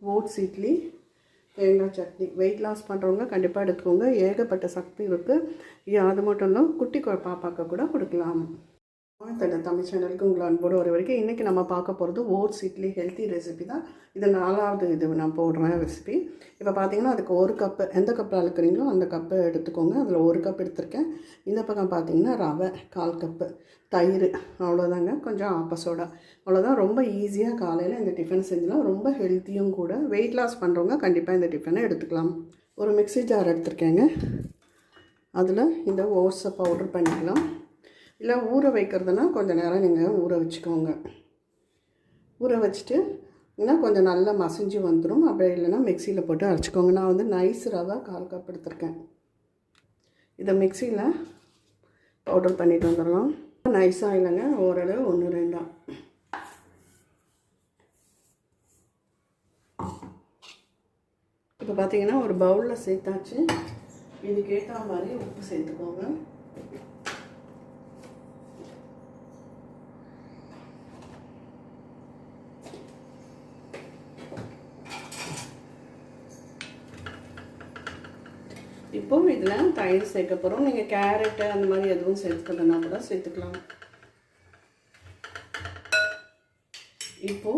Oats idli தேங்காய் chutney. Weight loss பண்ணுறவங்க கண்டிப்பாக எடுத்துக்கோங்க. ஏகப்பட்ட சக்தி இருக்குது அது மட்டும் இல்லை குட்டி பாப்பாக்க கூட கொடுக்கலாம். தட தமிழ் சேனலுக்கு உங்களை அன்போடு வர வரைக்கும் இன்றைக்கி நம்ம பார்க்க போகிறது ஓட்ஸ் இட்லி ஹெல்த்தி ரெசிபி தான். இது நாலாவது இது நான் போடுறேன் ரெசிபி. இப்போ பார்த்தீங்கன்னா அதுக்கு ஒரு கப்பு எந்த கப்பில் அழுக்கிறீங்களோ அந்த கப்பை எடுத்துக்கோங்க. அதில் ஒரு கப் எடுத்திருக்கேன். இந்த பக்கம் பார்த்தீங்கன்னா ரவை கால் கப்பு தயிர் அவ்வளோதாங்க கொஞ்சம் ஆப்பசோடா அவ்வளோதான் ரொம்ப ஈஸியாக காலையில் இந்த டிஃபன் செஞ்சலாம். ரொம்ப ஹெல்த்தியும் கூட. வெயிட் லாஸ் பண்ணுறவங்க கண்டிப்பாக இந்த டிஃபனை எடுத்துக்கலாம். ஒரு மிக்ஸி ஜார் எடுத்திருக்கேங்க. அதில் இந்த ஓட்ஸை பவுடர் பண்ணிக்கலாம். இல்லை ஊற வைக்கிறதுனா கொஞ்சம் நேரம் நீங்கள் ஊற வச்சுக்கோங்க. ஊற வச்சுட்டு ஏன்னா கொஞ்சம் நல்லா மசிஞ்சு வந்துடும் அப்படி இல்லைன்னா மிக்சியில் போட்டு அரைச்சிக்கோங்க. நான் வந்து நைஸ் ரவை கால் கப் எடுத்திருக்கேன். இதை மிக்சியில் பவுடர் பண்ணிட்டு வந்துடலாம். நைஸாக இல்லைங்க ஓரளவு ஒன்று ரெண்டாக இப்போ பார்த்தீங்கன்னா ஒரு பவுலில் சேர்த்தாச்சு. இதுக்கேற்ற மாதிரி உப்பு சேர்த்துக்கோங்க. இப்போ இதில் தயிர் சேர்க்க போகிறோம் நீங்கள் கேரட்டு அந்த மாதிரி எதுவும் சேர்த்துக்கலன்னா கூட சேர்த்துக்கலாம். இப்போ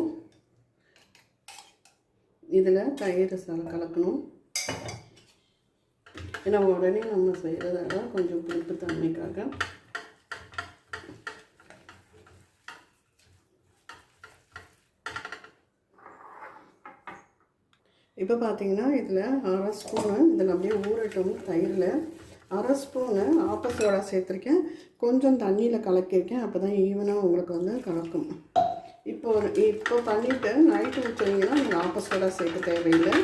இதில் தயிர் சால கலக்கணும். ஏன்னா உடனே நம்ம செய்கிறதால கொஞ்சம் புளிப்பு தன்மைக்காக. இப்போ பார்த்தீங்கன்னா இதில் அரை ஸ்பூனு இதில் அப்படியே ஊறட்டும் தயிரில். அரை ஸ்பூனு ஆப்பசோடா சேர்த்துருக்கேன். கொஞ்சம் தண்ணியில் கலக்கியிருக்கேன். அப்போ தான் ஈவனாக உங்களுக்கு வந்து கலக்கும். இப்போ இப்போ பண்ணிவிட்டு நைட்டு வச்சிங்கன்னா நீங்கள் ஆப்பசோடா சேர்க்க தேவையில்லை.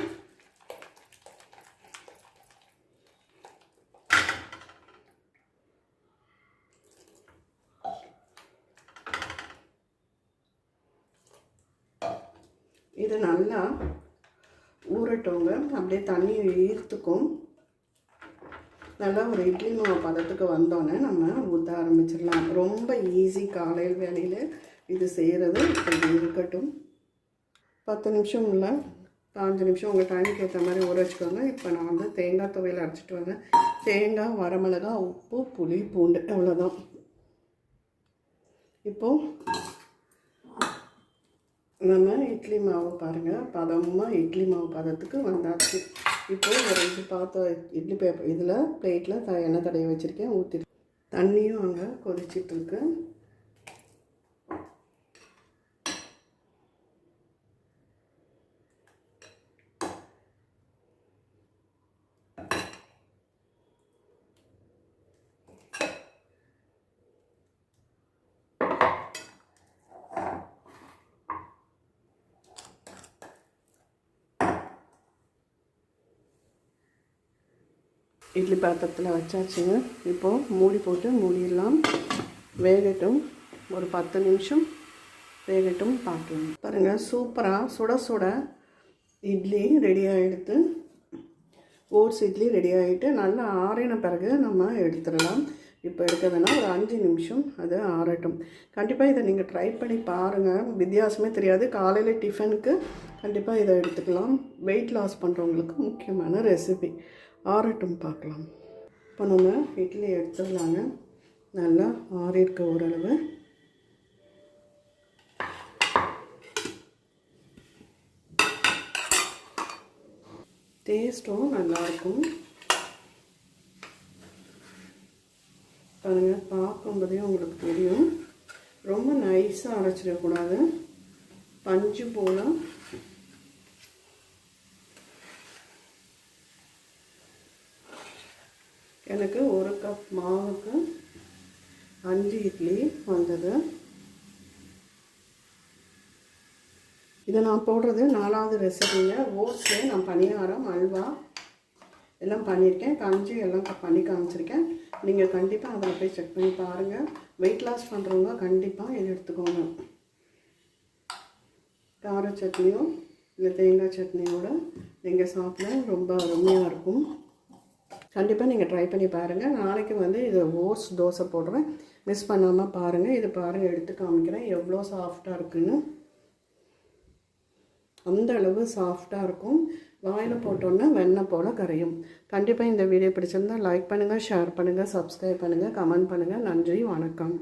இது நல்லா ஊறட்டோங்க அப்படியே தண்ணி ஈர்த்துக்கும். நல்லா ஒரு இட்லி மாவு பதத்துக்கு வந்தோன்னே நம்ம ஊற்ற ஆரம்பிச்சிடலாம். ரொம்ப ஈஸி காலையில் வேலையில் இது செய்கிறது இப்படி இருக்கட்டும். பத்து நிமிஷம் இல்லை பாஞ்சு நிமிஷம் உங்கள் டைமுக்கு ஏற்ற மாதிரி ஊற வச்சுக்கோங்க. இப்போ நான் வந்து தேங்காய் துவையில் அரைச்சிட்டு வரேன். தேங்காய் வரமிளகா உப்பு புளி பூண்டு அவ்வளோதான் இப்போது நம்ம இட்லி மாவு பாருங்கள் பதமாக இட்லி மாவு பதத்துக்கு வந்தாச்சு. இப்போ ஒரு இது பார்த்தோம் இட்லி பேப்பர் இதில் பிளேட்டில் த எண்ணெய் தடையை வச்சுருக்கேன் ஊற்றி தண்ணியும் அங்கே கொதிச்சிட்ருக்கு இட்லி பாத்திரத்தில் வச்சாச்சுங்க. இப்போது மூடி போட்டு மூடிடலாம். வேகட்டும். ஒரு பத்து நிமிஷம் வேகட்டும் பார்க்கலாம். பாருங்கள் சூப்பராக சுட சுட இட்லி ரெடி ஆகிடுத்து ஓட்ஸ் இட்லி ரெடி ஆகிட்டு நல்லா ஆறின பிறகு நம்ம எடுத்துடலாம். இப்போ எடுக்கிறதுனா ஒரு அஞ்சு நிமிஷம் அது ஆறட்டும். கண்டிப்பாக இதை நீங்கள் ட்ரை பண்ணி பாருங்கள் வித்தியாசமே தெரியாது. காலையில் டிஃபனுக்கு கண்டிப்பாக இதை எடுத்துக்கலாம். வெயிட் லாஸ் பண்ணுறவங்களுக்கு முக்கியமான ரெசிபி ஆறட்டும் பார்க்கலாம். இப்போ நம்ம இட்லி எடுத்துடலாங்க நல்லா ஆறியிருக்க ஓரளவு. டேஸ்ட்டும் நல்லாயிருக்கும் பாருங்கள் பார்க்கும்போதே உங்களுக்கு தெரியும். ரொம்ப நைஸாக அரைச்சிடக்கூடாது. பஞ்சு போல். எனக்கு ஒரு கப் மாவுக்கு அஞ்சு இட்லி வந்தது. இதை நான் போடுறது நாலாவது ரெசிபிங்க ஓட்ஸு நான் பணியாரம் அல்வா எல்லாம் பண்ணியிருக்கேன். காமிச்சு எல்லாம் பண்ணி காமிச்சிருக்கேன். நீங்கள் கண்டிப்பாக அதில் போய் செக் பண்ணி பாருங்கள் வெயிட் லாஸ் பண்ணுறவங்க கண்டிப்பாக இதை எடுத்துக்கோங்க. கார சட்னியும் இல்லை தேங்காய் சட்னியோட நீங்கள் சாப்பிட ரொம்ப அருமையாக இருக்கும். கண்டிப்பாக நீங்கள் ட்ரை பண்ணி பாருங்கள் நாளைக்கு வந்து இது ஓஸ் தோசை போடுறேன். மிஸ் பண்ணாமல் பாருங்கள் இது பாருங்கள் எடுத்து காமிக்கிறேன். எவ்வளோ சாஃப்டாக இருக்குன்னு. அந்த அளவு சாஃப்டாக இருக்கும். வாயில் போட்டோன்னா வெண்ணெய் போல் கரையும். கண்டிப்பாக இந்த வீடியோ பிடிச்சிருந்தால் லைக் பண்ணுங்கள் ஷேர் பண்ணுங்கள் சப்ஸ்கிரைப் பண்ணுங்கள் கமெண்ட் பண்ணுங்கள் நன்றி வணக்கம்.